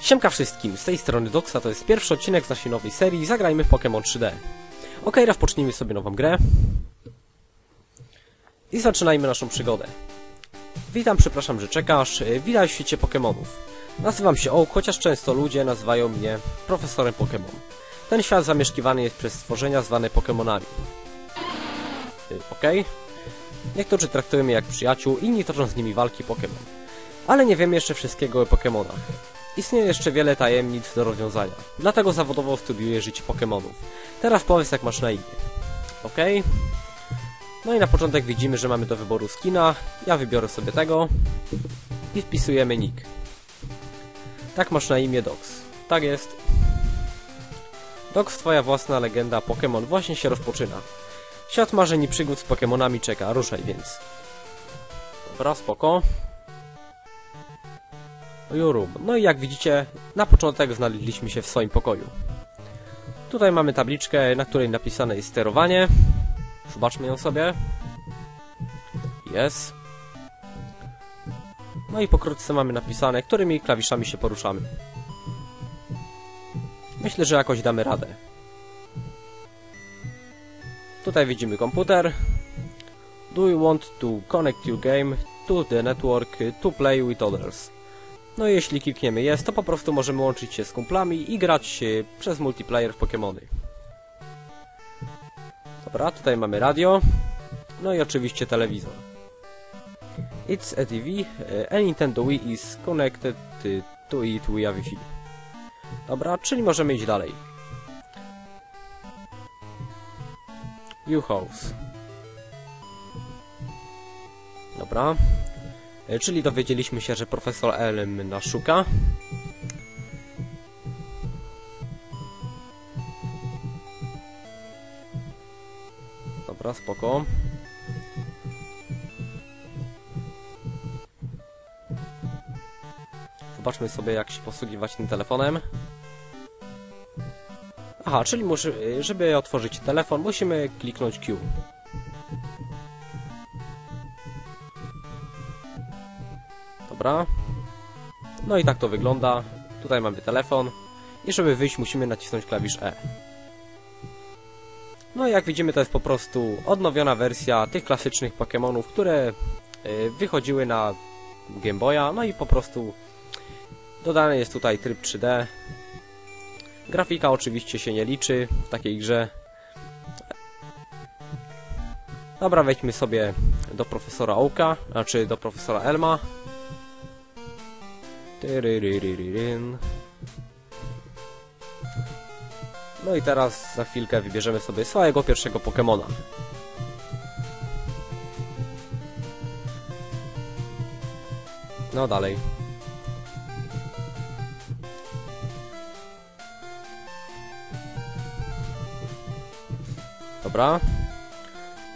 Siemka wszystkim, z tej strony Doxa, to jest pierwszy odcinek z naszej nowej serii Zagrajmy w Pokémon 3D. Ok, rozpocznijmy sobie nową grę. I zaczynajmy naszą przygodę. Witam, przepraszam, że czekasz. Witaj w świecie Pokémonów. Nazywam się Oak, chociaż często ludzie nazywają mnie profesorem Pokémon. Ten świat zamieszkiwany jest przez stworzenia zwane Pokémonami. Y, Ok? Niektórzy traktują mnie jak przyjaciół, inni toczą z nimi walki Pokémon. Ale nie wiem jeszcze wszystkiego o Pokémonach. Istnieje jeszcze wiele tajemnic do rozwiązania. Dlatego zawodowo studiuję życie Pokémonów. Teraz powiedz jak masz na imię. Ok? No i na początek widzimy, że mamy do wyboru skina. Ja wybiorę sobie tego. I wpisujemy nick. Tak masz na imię Dox. Tak jest. Dox, twoja własna legenda Pokémon właśnie się rozpoczyna. Świat marzeń i przygód z Pokémonami czeka. Ruszaj więc. Dobra, spoko. Jurum. No i jak widzicie, na początek znaleźliśmy się w swoim pokoju. Tutaj mamy tabliczkę, na której napisane jest sterowanie. Zobaczmy ją sobie. Jest. No i pokrótce mamy napisane, którymi klawiszami się poruszamy. Myślę, że jakoś damy radę. Tutaj widzimy komputer. Do you want to connect your game to the network to play with others? No i jeśli klikniemy jest, to po prostu możemy łączyć się z kumplami i grać przez multiplayer w Pokémony. Dobra, tutaj mamy radio. No i oczywiście telewizor. It's a TV. e, A Nintendo Wii is connected to it via Wi-Fi. Dobra, czyli możemy iść dalej. U House. Dobra. E, Czyli dowiedzieliśmy się, że profesor Elm nas szuka. Dobra, spoko. Zobaczmy sobie, jak się posługiwać tym telefonem. Aha, czyli muszy, żeby otworzyć telefon, musimy kliknąć Q. Dobra. No i tak to wygląda. Tutaj mamy telefon. I żeby wyjść musimy nacisnąć klawisz E. No i jak widzimy to jest po prostu odnowiona wersja tych klasycznych Pokémonów, które y, wychodziły na Game Boya. No i po prostu dodany jest tutaj tryb 3D. Grafika oczywiście się nie liczy w takiej grze. Dobra, wejdźmy sobie do profesora Oaka, znaczy do profesora Elma. No i teraz za chwilkę wybierzemy sobie swojego pierwszego Pokemona. No dalej. Dobra.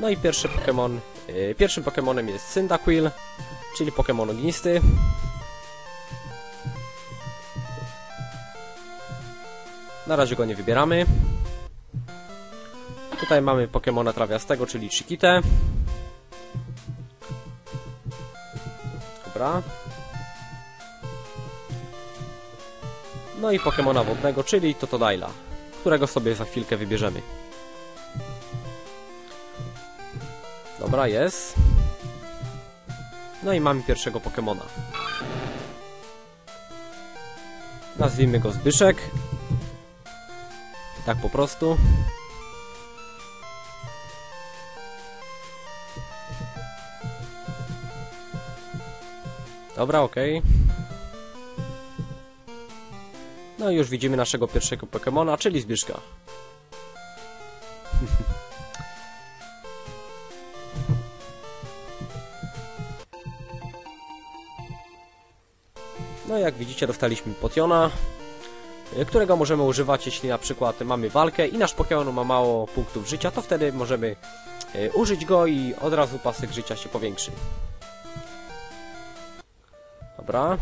No i pierwszy Pokémon. Yy, pierwszym Pokémonem jest Cyndaquil, czyli Pokémon ognisty. Na razie go nie wybieramy. Tutaj mamy Pokemona trawiastego, czyli Chiquitę. Dobra. No i Pokemona wodnego, czyli Totodila, którego sobie za chwilkę wybierzemy. Dobra, jest. No i mamy pierwszego Pokemona. Nazwijmy go Zbyszek. Tak po prostu. Dobra, okej. No i już widzimy naszego pierwszego Pokemona, czyli Zbyszka. Jak widzicie dostaliśmy Potiona, y, którego możemy używać jeśli na przykład mamy walkę i nasz Pokémon ma mało punktów życia, to wtedy możemy y, użyć go i od razu pasek życia się powiększy. Dobra.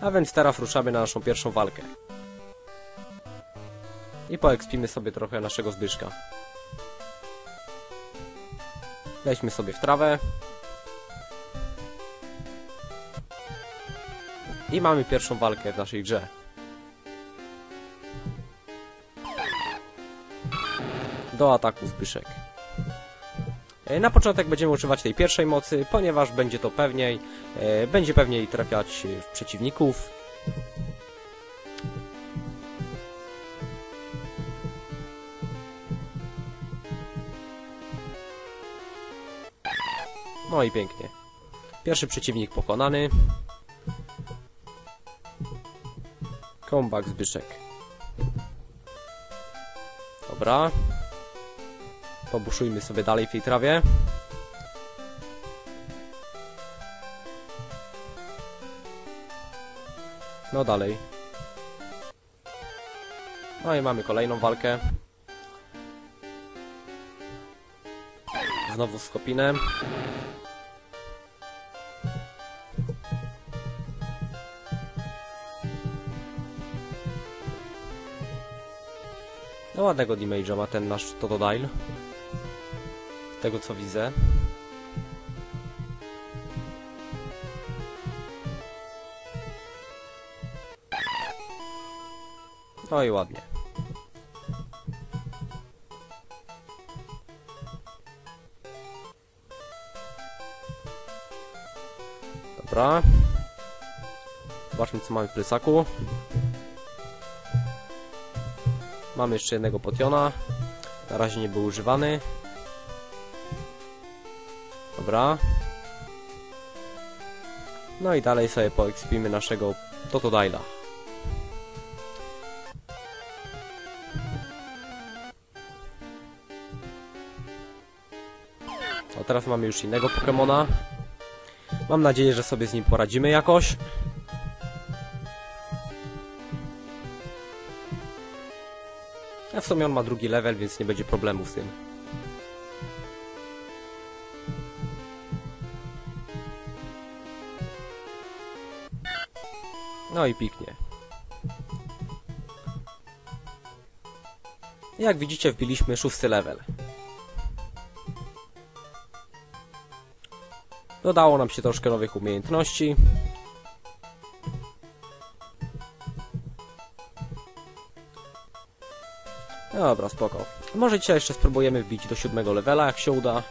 A więc teraz ruszamy na naszą pierwszą walkę. I poekspimy sobie trochę naszego Zbyszka. Weźmy sobie w trawę. I mamy pierwszą walkę w naszej grze. Do ataku Zbyszek. E, Na początek będziemy używać tej pierwszej mocy, ponieważ będzie to pewniej, e, będzie pewniej trafiać w przeciwników. No i pięknie. Pierwszy przeciwnik pokonany. Comeback Zbyszek. Dobra. Pobuszujmy sobie dalej w tej trawie. No dalej. No i mamy kolejną walkę. Znowu z Kopinem. No ładnego damage'a ma ten nasz Totodile. Tego co widzę. No i ładnie. Dobra. Zobaczmy co mamy w plecaku. Mamy jeszcze jednego potiona. Na razie nie był używany. Dobra. No i dalej sobie poekspimy naszego Totodila. A teraz mamy już innego Pokemona. Mam nadzieję, że sobie z nim poradzimy jakoś. A w sumie on ma drugi level, więc nie będzie problemu z tym. No i piknie. Jak widzicie, wbiliśmy szósty level. Dodało nam się troszkę nowych umiejętności. Dobra, spoko. Może dzisiaj jeszcze spróbujemy wbić do siódmego levela, jak się uda.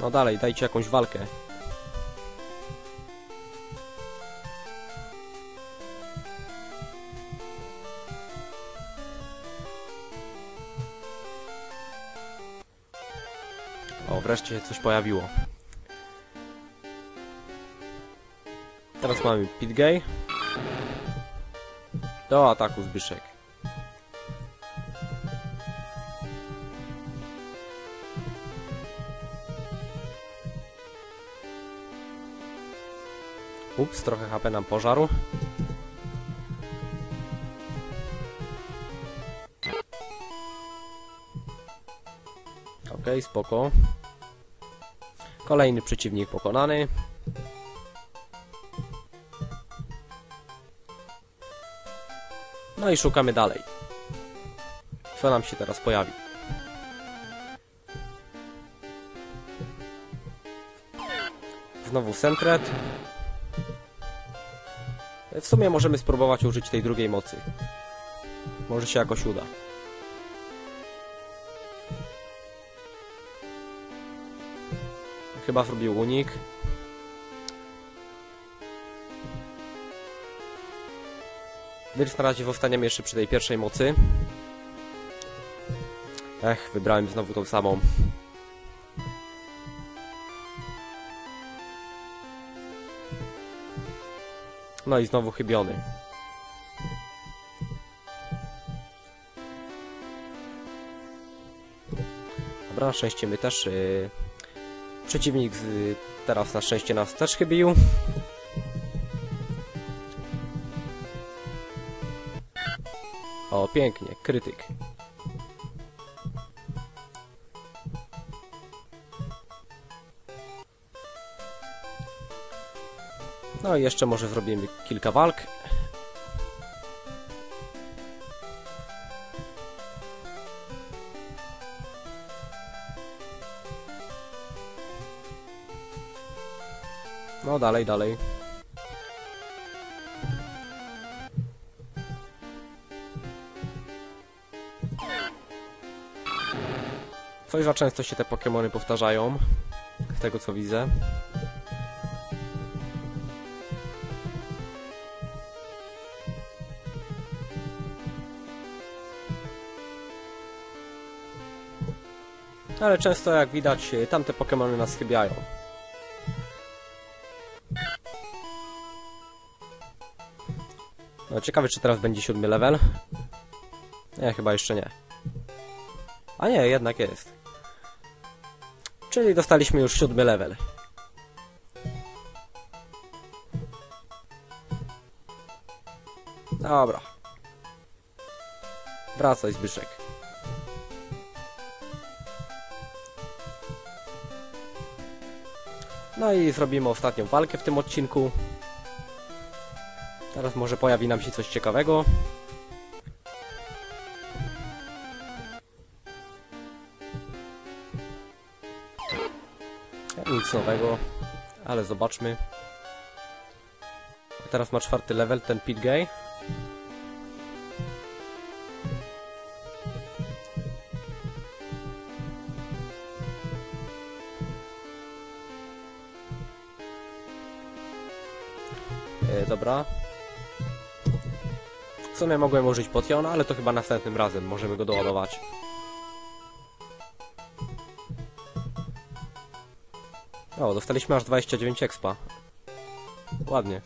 No dalej, dajcie jakąś walkę. O, wreszcie coś pojawiło. Teraz mamy Pitgay. Do ataku Zbyszek. Ups, trochę HP nam pożarł. Okej, spoko. Kolejny przeciwnik pokonany. No i szukamy dalej. Co nam się teraz pojawi? Znowu Sentret. W sumie możemy spróbować użyć tej drugiej mocy. Może się jakoś uda. Chyba zrobił unik. Więc na razie zostaniemy jeszcze przy tej pierwszej mocy. Ech, wybrałem znowu tą samą. No i znowu chybiony. Dobra, na szczęście my też... Yy... Przeciwnik z, teraz na szczęście nas też chybił. O, pięknie, krytyk. No i jeszcze może zrobimy kilka walk. No dalej, dalej. Coś za często się te Pokémony powtarzają, z tego co widzę. Ale często jak widać tamte Pokémony nas chybiają. No ciekawy czy teraz będzie siódmy level. Nie, chyba jeszcze nie. A nie, jednak jest. Czyli dostaliśmy już siódmy level. Dobra. Wracaj, Zbyszek. No i zrobimy ostatnią walkę w tym odcinku. Teraz może pojawi nam się coś ciekawego. Nic nowego, ale zobaczmy. Teraz ma czwarty level, ten Pit Gay. E, dobra. W sumie mogłem użyć potiona, ale to chyba następnym razem możemy go doładować. O, dostaliśmy aż 29 expa. Ładnie.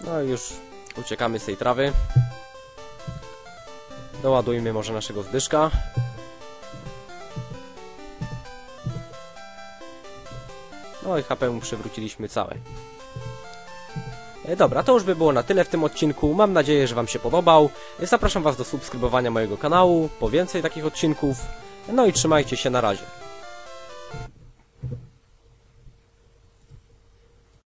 No i już uciekamy z tej trawy. Doładujmy może naszego Zbyszka. No i HP mu przywróciliśmy całe. E, Dobra, to już by było na tyle w tym odcinku. Mam nadzieję, że Wam się podobał. E, Zapraszam Was do subskrybowania mojego kanału, po więcej takich odcinków. No i trzymajcie się na razie.